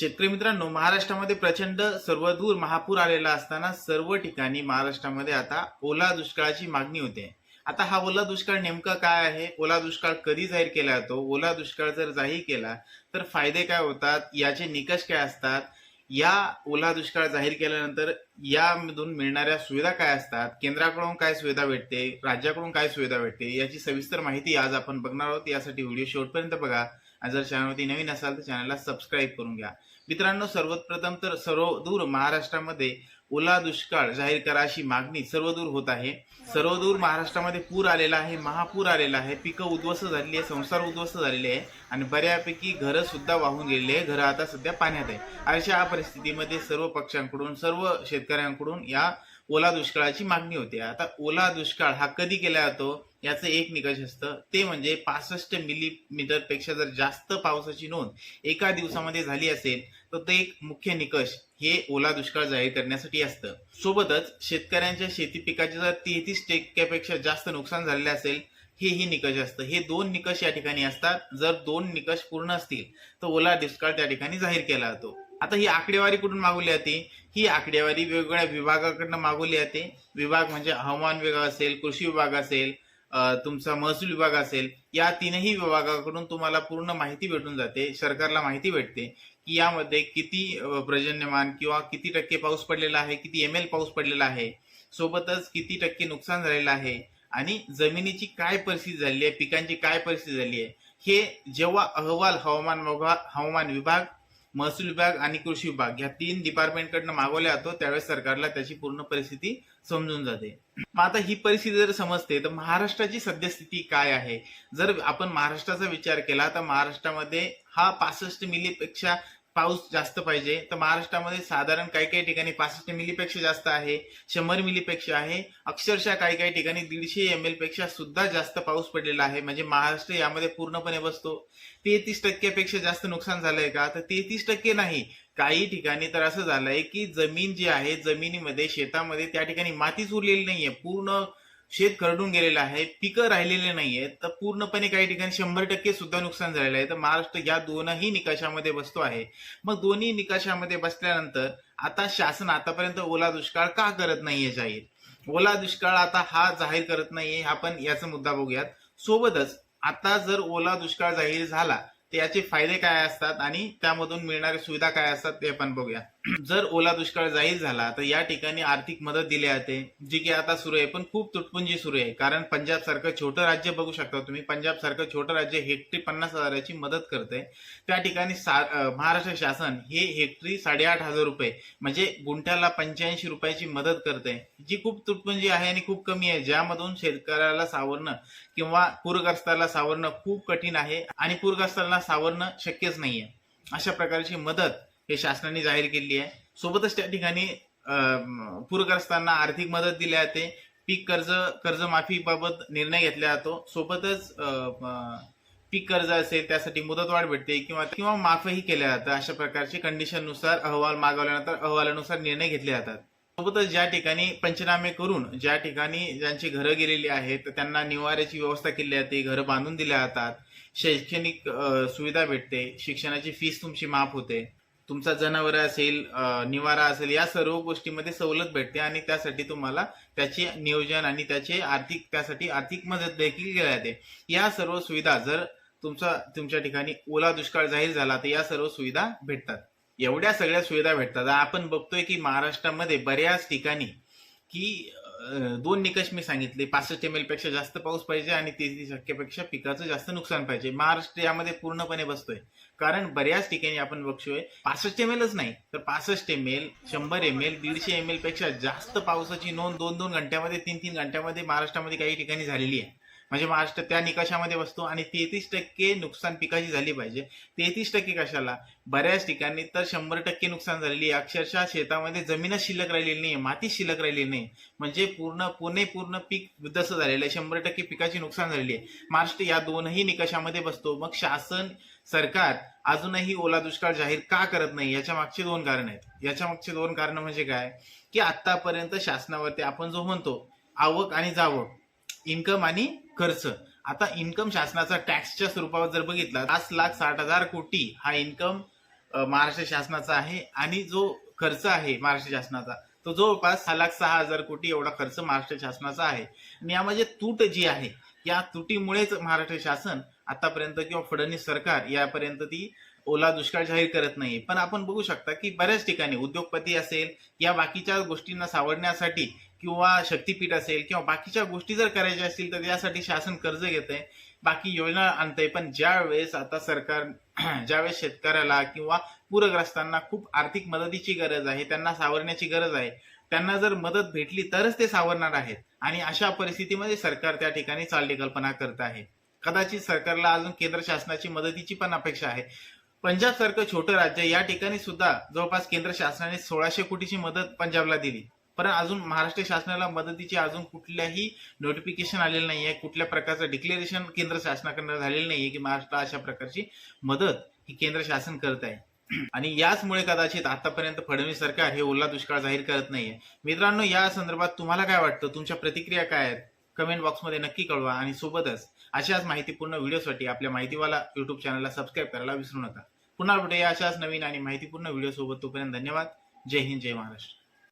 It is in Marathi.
शेतकरी मित्रांनो महाराष्ट्रामध्ये प्रचंड सर्वदूर महापूर आलेला असताना सर्व ठिकाणी महाराष्ट्रामध्ये आता ओला दुष्काळाची मागणी होते. आता हा ओला दुष्काळ नेमका काय आहे? ओला दुष्काळ कधी जाहीर केला जातो? ओला दुष्काळ जर जाहीर केला तर फायदे काय होतात? याचे निकष काय असतात? या ओला दुष्काळ जाहीर केल्यानंतर यामधून मिळणाऱ्या सुविधा काय असतात? केंद्राकडून काय सुविधा भेटते? राज्याकडून काय सुविधा भेटते? याची सविस्तर माहिती आज आपण बघणार आहोत. यासाठी व्हिडिओ शेवटपर्यंत बघा. आणि जर चॅनलवरती नवीन असाल तर चॅनलला सबस्क्राईब करून घ्या. मित्रांनो सर्वप्रथम तर सर्वदूर महाराष्ट्रामध्ये ओला दुष्काळ जाहीर करा अशी मागणी सर्वदूर होत आहे. सर्वदूर महाराष्ट्रामध्ये पूर आलेला आहे महापूर आलेला आहे पिकं उद्ध्वस्त झालेली आहे संसार उद्ध्वस्त झालेले आहे आणि बऱ्यापैकी घरं सुद्धा वाहून गेलेली आहे. घरं आता सध्या पाण्यात आहे अशा परिस्थितीमध्ये सर्व पक्षांकडून सर्व शेतकऱ्यांकडून या ओला दुष्काळाची मागणी होते. आता ओला दुष्काळ हा कधी केला जातो? याचं एक निकष असतं. ते म्हणजे पासष्ट मिलीमीटरपेक्षा जर जास्त पावसाची नोंद एका दिवसामध्ये झाली असेल तर ते एक मुख्य निकष हे ओला दुष्काळ जाहीर करण्यासाठी असतं. सोबतच शेतकऱ्यांच्या शेती पिकाचे जर तेहतीस टक्क्यापेक्षा जास्त नुकसान झालेले असेल हेही निकष असतं. हे दोन निकष या ठिकाणी असतात. जर दोन निकष पूर्ण असतील तर ओला दुष्काळ त्या ठिकाणी जाहीर केला जातो. आता ही आकडेवारी कुठून मागवली जाते? ही आकडेवारी वेगवेगळ्या विभागाकडनं मागवली जाते. विभाग म्हणजे हवामान विभाग असेल कृषी विभाग असेल तुमचा महसूल विभाग असेल या तीनही विभागाकडून तुम्हाला पूर्ण माहिती भेटून जाते. सरकारला माहिती भेटते की यामध्ये किती पर्जन्यमान किंवा किती टक्के पाऊस पडलेला आहे किती एम एल पाऊस पडलेला आहे सोबतच किती टक्के नुकसान झालेलं आहे आणि जमिनीची काय परिस्थिती झाली आहे पिकांची काय परिस्थिती झाली आहे. हे जेव्हा अहवाल हवामान हवामान विभाग महसूल विभाग आणि कृषी विभाग या तीन डिपार्टमेंटकडनं मागवला जातो. त्यावेळेस सरकारला त्याची पूर्ण परिस्थिती समजून जाते. मग आता ही परिस्थिती जर समजते तर महाराष्ट्राची सद्यस्थिती काय आहे? जर आपण महाराष्ट्राचा विचार केला तर महाराष्ट्रामध्ये हा पासष्ट मिलीपेक्षा पाऊस जास्त पाहिजे. तर महाराष्ट्रामध्ये साधारण काही काही ठिकाणी पासष्ट मिलीपेक्षा जास्त आहे शंभर मिलीपेक्षा आहे. अक्षरशः काही काही ठिकाणी दीडशे एम एलपेक्षा सुद्धा जास्त पाऊस पडलेला आहे. म्हणजे महाराष्ट्र यामध्ये पूर्णपणे बसतो. तेहतीस टक्क्यापेक्षा जास्त नुकसान झालंय का? तर तेहतीस टक्के नाही. काही ठिकाणी तर असं झालंय की जमीन जी आहे जमिनीमध्ये शेतामध्ये त्या ठिकाणी मातीच उरलेली नाहीये. पूर्ण शेत खरडून गेलेलं आहे पिकं राहिलेले नाहीये तर पूर्णपणे काही ठिकाणी शंभर टक्के सुद्धा नुकसान झालेलं आहे. तर महाराष्ट्र या दोनही निकषामध्ये बसतो आहे. मग दोन्ही निकषामध्ये बसल्यानंतर आता शासन आतापर्यंत ओला दुष्काळ का करत नाहीये जाहीर? ओला दुष्काळ आता हा जाहीर करत नाहीये आपण याचा मुद्दा बघूयात. सोबतच आता जर ओला दुष्काळ जाहीर झाला तर याचे फायदे काय असतात आणि त्यामधून मिळणाऱ्या सुविधा काय असतात ते आपण बघूया जर ओला दुष्काळ जाहीर झाला तर या ठिकाणी आर्थिक मदत दिली जाते जी की आता सुरू आहे. पण खूप तुटपुंजी सुरू आहे. कारण पंजाब सारखं छोटं राज्य बघू शकता तुम्ही. पंजाब सारखं छोटं राज्य हेक्टरी पन्नास हजाराची मदत करते त्या ठिकाणी सा- महाराष्ट्र शासन हे हेक्टरी साडेआठ हजार रुपये म्हणजे गुंठ्याला पंच्याऐंशी रुपयाची मदत करते जी खूप तुटपुंजी आहे आणि खूप कमी आहे. ज्यामधून शेतकऱ्याला सावरणं किंवा पूरग्रस्ताला सावरणं खूप कठीण आहे आणि पूरग्रस्ताला सावरणं शक्यच नाहीये. अशा प्रकारची मदत हे शासनाने जाहीर केली आहे. सोबतच त्या ठिकाणी पूरग्रस्तांना आर्थिक मदत दिली जाते. पीक कर्ज कर्जमाफीबाबत निर्णय घेतला जातो. सोबतच पीक कर्ज असेल त्यासाठी मुदतवाढ भेटते किंवा किंवा माफही केल्या जातं अशा प्रकारचे कंडिशननुसार अहवाल मागवल्यानंतर अहवालानुसार निर्णय घेतले जातात. सोबतच ज्या ठिकाणी पंचनामे करून ज्या ठिकाणी ज्यांची घरं गेलेली आहेत त्यांना निवाऱ्याची व्यवस्था केली जाते घरं बांधून दिल्या जातात. शैक्षणिक सुविधा भेटते. शिक्षणाची फीस तुमची माफ होते. तुमचा जनावर असेल निवारा असेल या सर्व गोष्टीमध्ये सवलत भेटते आणि त्यासाठी तुम्हाला त्याचे नियोजन आणि त्याचे आर्थिक त्यासाठी आर्थिक मदत देखील केली जाते या सर्व सुविधा जर तुमचा तुमच्या ठिकाणी ओला दुष्काळ जाहीर झाला तर या सर्व सुविधा भेटतात. एवढ्या सगळ्या सुविधा भेटतात. आपण बघतोय की महाराष्ट्रामध्ये बऱ्याच ठिकाणी की दोन निकष मी सांगितले. पासष्ट एम एलपेक्षा जास्त पाऊस पाहिजे आणि तेहतीस टक्क्यापेक्षा पिकाचं जास्त नुकसान पाहिजे. महाराष्ट्र यामध्ये पूर्णपणे बसतोय. कारण बऱ्याच ठिकाणी आपण बघतोय पासष्ट एम एलच नाही तर पासष्ट एम एल शंभर एम एल दीडशे एम एलपेक्षा जास्त पावसाची नोंद दोन दोन घंट्यामध्ये तीन तीन घंट्यामध्ये महाराष्ट्रामध्ये काही ठिकाणी झालेली आहे. म्हणजे महाराष्ट्र त्या निकषामध्ये बसतो आणि तेहतीस टक्के नुकसान पिकाची झाली पाहिजे. तेहतीस टक्के कशाला? बऱ्याच ठिकाणी तर शंभर टक्के नुकसान झालेली आहे. अक्षरशः शेतामध्ये जमीनच शिल्लक राहिलेली नाही माती शिल्लक राहिलेली नाही म्हणजे पूर्ण पुणे पूर्ण पीक उद्ध्वस्त झालेलं आहे. शंभर टक्के पिकाची नुकसान झालेली आहे. महाराष्ट्र या दोनही निकषामध्ये बसतो. मग शासन सरकार अजूनही ओला दुष्काळ जाहीर का करत नाही? याच्या मागचे दोन कारण आहेत. याच्या मागचे दोन कारण म्हणजे काय? की आतापर्यंत शासनावरती आपण जो म्हणतो आवक आणि जावक इन्कम आणि खर्च. आता इन्कम शासनाचा टॅक्सच्या स्वरूपावर जर बघितला पाच लाख साठ हजार कोटी हा इन्कम महाराष्ट्र शासनाचा आहे आणि जो खर्च आहे महाराष्ट्र शासनाचा तो जवळपास सहा लाख सहा हजार कोटी एवढा खर्च महाराष्ट्र शासनाचा आहे. आणि यामध्ये तूट जी आहे या तुटीमुळेच महाराष्ट्र शासन आतापर्यंत किंवा फडणवीस सरकार यापर्यंत ती ओला दुष्काळ जाहीर करत नाही पण आपण बघू शकता की बऱ्याच ठिकाणी उद्योगपती असेल या बाकीच्या गोष्टींना सावरण्यासाठी किंवा शक्तीपीठ असेल किंवा बाकीच्या गोष्टी जर करायच्या असतील तर त्यासाठी शासन कर्ज घेत आहे बाकी योजना आणतंय. पण ज्या वेळेस आता सरकार ज्यावेळेस शेतकऱ्याला किंवा पूरग्रस्तांना खूप आर्थिक मदतीची गरज आहे त्यांना सावरण्याची गरज आहे त्यांना जर मदत भेटली तरच ते सावरणार आहेत. आणि अशा परिस्थितीमध्ये सरकार त्या ठिकाणी चालली कल्पना करत आहे. कदाचित सरकारला अजून केंद्र शासनाची मदतीची पण अपेक्षा आहे. पंजाब सारखं छोटं राज्य या ठिकाणी सुद्धा जवळपास केंद्र शासनाने सोळाशे कोटीची मदत पंजाबला दिली. पण अजून महाराष्ट्र शासनाला मदतीची अजून कुठल्याही नोटिफिकेशन आलेलं नाहीये. कुठल्या प्रकारचं डिक्लेरेशन केंद्र शासनाकडनं झालेलं नाहीये की महाराष्ट्र अशा प्रकारची मदत ही केंद्र शासन करत आहे. आणि याचमुळे कदाचित आतापर्यंत फडणवीस सरकार हे ओला दुष्काळ जाहीर करत नाहीये. मित्रांनो या संदर्भात तुम्हाला काय वाटतं? तुमच्या प्रतिक्रिया काय आहेत? कमेंट बॉक्समध्ये नक्की कळवा आणि सोबतच अशाच माहितीपूर्ण व्हिडिओसाठी आपल्या माहितीवाला यूट्यूब चॅनलला सबस्क्राईब करायला विसरू नका. पुन्हा भेटूया अशाच नवीन आणि माहितीपूर्ण व्हिडिओ सोबत तोपर्यंत धन्यवाद. जय हिंद जय महाराष्ट्र.